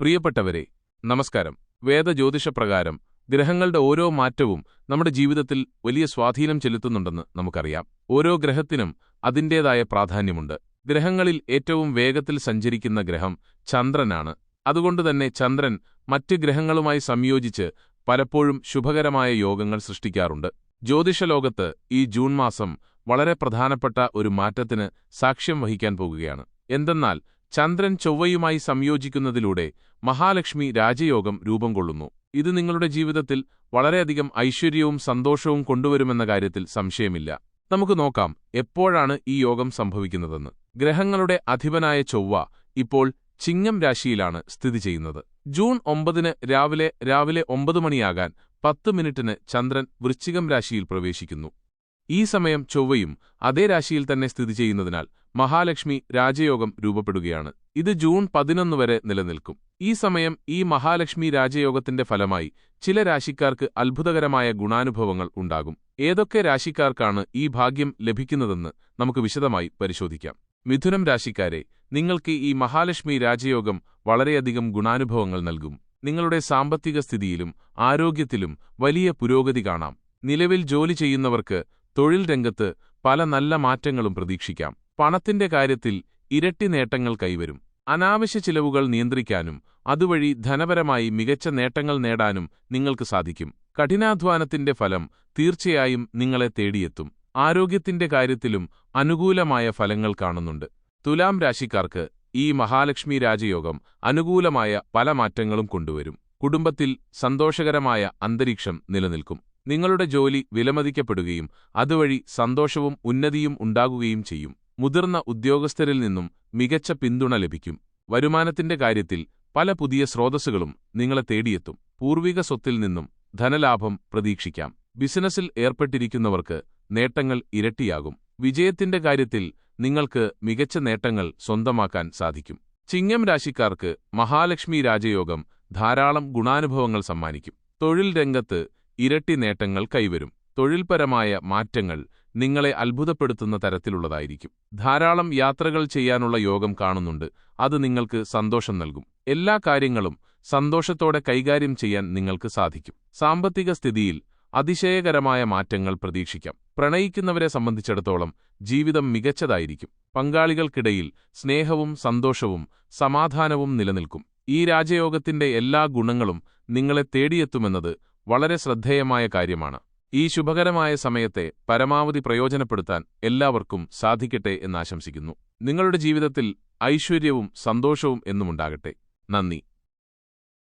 പ്രിയപ്പെട്ടവരെ നമസ്കാരം. വേദജ്യോതിഷപ്രകാരം ഗ്രഹങ്ങളുടെ ഓരോ മാറ്റവും നമ്മുടെ ജീവിതത്തിൽ വലിയ സ്വാധീനം ചെലുത്തുന്നുണ്ടെന്ന് നമുക്കറിയാം. ഓരോ ഗ്രഹത്തിനും അതിന്റേതായ പ്രാധാന്യമുണ്ട്. ഗ്രഹങ്ങളിൽ ഏറ്റവും വേഗത്തിൽ സഞ്ചരിക്കുന്ന ഗ്രഹം ചന്ദ്രനാണ്. അതുകൊണ്ടുതന്നെ ചന്ദ്രൻ മറ്റ് ഗ്രഹങ്ങളുമായി സംയോജിച്ച് പലപ്പോഴും ശുഭകരമായ യോഗങ്ങൾ സൃഷ്ടിക്കാറുണ്ട്. ജ്യോതിഷലോകത്ത് ഈ ജൂൺ മാസം വളരെ പ്രധാനപ്പെട്ട ഒരു മാറ്റത്തിന് സാക്ഷ്യം വഹിക്കാൻ പോകുകയാണ്. എന്തെന്നാൽ ചന്ദ്രൻ ചൊവ്വയുമായി സംയോജിക്കുന്നതിലൂടെ മഹാലക്ഷ്മി രാജയോഗം രൂപം കൊള്ളുന്നു. ഇത് നിങ്ങളുടെ ജീവിതത്തിൽ വളരെയധികം ഐശ്വര്യവും സന്തോഷവും കൊണ്ടുവരുമെന്ന കാര്യത്തിൽ സംശയമില്ല. നമുക്ക് നോക്കാം എപ്പോഴാണ് ഈ യോഗം സംഭവിക്കുന്നതെന്ന്. ഗ്രഹങ്ങളുടെ അധിപനായ ചൊവ്വ ഇപ്പോൾ ചിങ്ങം രാശിയിലാണ് സ്ഥിതി ചെയ്യുന്നത്. ജൂൺ ഒമ്പതിന് രാവിലെ രാവിലെ ഒമ്പത് മണിയാകാൻ പത്ത് മിനിറ്റിന് ചന്ദ്രൻ വൃശ്ചികം രാശിയിൽ പ്രവേശിക്കുന്നു. ഈ സമയം ചൊവ്വയും അതേ രാശിയിൽ തന്നെ സ്ഥിതി ചെയ്യുന്നതിനാൽ മഹാലക്ഷ്മി രാജയോഗം രൂപപ്പെടുകയാണ്. ഇത് ജൂൺ പതിനൊന്ന് വരെ നിലനിൽക്കും. ഈ സമയം ഈ മഹാലക്ഷ്മി രാജയോഗത്തിന്റെ ഫലമായി ചില രാശിക്കാർക്ക് അത്ഭുതകരമായ ഗുണാനുഭവങ്ങൾ ഉണ്ടാകും. ഏതൊക്കെ രാശിക്കാർക്കാണ് ഈ ഭാഗ്യം ലഭിക്കുന്നതെന്ന് നമുക്ക് വിശദമായി പരിശോധിക്കാം. മിഥുനം രാശിക്കാരെ നിങ്ങൾക്ക് ഈ മഹാലക്ഷ്മി രാജയോഗം വളരെയധികം ഗുണാനുഭവങ്ങൾ നൽകും. നിങ്ങളുടെ സാമ്പത്തിക സ്ഥിതിയിലും ആരോഗ്യത്തിലും വലിയ പുരോഗതി കാണാം. നിലവിൽ ജോലി ചെയ്യുന്നവർക്ക് തൊഴിൽ രംഗത്ത് പല നല്ല മാറ്റങ്ങളും പ്രതീക്ഷിക്കാം. പണത്തിന്റെ കാര്യത്തിൽ ഇരട്ടി നേട്ടങ്ങൾ കൈവരും. അനാവശ്യ ചിലവുകൾ നിയന്ത്രിക്കാനും അതുവഴി ധനപരമായി മികച്ച നേട്ടങ്ങൾ നേടാനും നിങ്ങൾക്ക് സാധിക്കും. കഠിനാധ്വാനത്തിന്റെ ഫലം തീർച്ചയായും നിങ്ങളെ തേടിയെത്തും. ആരോഗ്യത്തിന്റെ കാര്യത്തിലും അനുകൂലമായ ഫലങ്ങൾ കാണുന്നുണ്ട്. തുലാം രാശിക്കാർക്ക് ഈ മഹാലക്ഷ്മി രാജയോഗം അനുകൂലമായ പല മാറ്റങ്ങളും കൊണ്ടുവരും. കുടുംബത്തിൽ സന്തോഷകരമായ അന്തരീക്ഷം നിലനിൽക്കും. നിങ്ങളുടെ ജോലി വിലമതിക്കപ്പെടുകയും അതുവഴി സന്തോഷവും ഉന്നതിയും ഉണ്ടാകുകയും ചെയ്യും. മുതിർന്ന ഉദ്യോഗസ്ഥരിൽ നിന്നും മികച്ച പിന്തുണ ലഭിക്കും. വരുമാനത്തിന്റെ കാര്യത്തിൽ പല പുതിയ സ്രോതസ്സുകളും നിങ്ങളെ തേടിയെത്തും. പൂർവിക സ്വത്തിൽ നിന്നും ധനലാഭം പ്രതീക്ഷിക്കാം. ബിസിനസ്സിൽ ഏർപ്പെട്ടിരിക്കുന്നവർക്ക് നേട്ടങ്ങൾ ഇരട്ടിയാകും. വിജയത്തിന്റെ കാര്യത്തിൽ നിങ്ങൾക്ക് മികച്ച നേട്ടങ്ങൾ സ്വന്തമാക്കാൻ സാധിക്കും. ചിങ്ങം രാശിക്കാർക്ക് മഹാലക്ഷ്മി രാജയോഗം ധാരാളം ഗുണാനുഭവങ്ങൾ സമ്മാനിക്കും. തൊഴിൽ രംഗത്ത് ഇരട്ടി നേട്ടങ്ങൾ കൈവരും. തൊഴിൽപരമായ മാറ്റങ്ങൾ നിങ്ങളെ അത്ഭുതപ്പെടുത്തുന്ന തരത്തിലുള്ളതായിരിക്കും. ധാരാളം യാത്രകൾ ചെയ്യാനുള്ള യോഗം കാണുന്നുണ്ട്. അത് നിങ്ങൾക്ക് സന്തോഷം നൽകും. എല്ലാ കാര്യങ്ങളും സന്തോഷത്തോടെ കൈകാര്യം ചെയ്യാൻ നിങ്ങൾക്ക് സാധിക്കും. സാമ്പത്തിക സ്ഥിതിയിൽ അതിശയകരമായ മാറ്റങ്ങൾ പ്രതീക്ഷിക്കാം. പ്രണയിക്കുന്നവരെ സംബന്ധിച്ചിടത്തോളം ജീവിതം മികച്ചതായിരിക്കും. പങ്കാളികൾക്കിടയിൽ സ്നേഹവും സന്തോഷവും സമാധാനവും നിലനിൽക്കും. ഈ രാജയോഗത്തിന്റെ എല്ലാ ഗുണങ്ങളും നിങ്ങളെ തേടിയെത്തുമെന്നത് വളരെ ശ്രദ്ധേയമായ കാര്യമാണ്. ഈ ശുഭകരമായ സമയത്തെ പരമാവധി പ്രയോജനപ്പെടുത്താൻ എല്ലാവർക്കും സാധിക്കട്ടെ എന്നാശംസിക്കുന്നു നിങ്ങളുടെ ജീവിതത്തിൽ ഐശ്വര്യവും സന്തോഷവും എന്നുമുണ്ടാകട്ടെ. നന്ദി.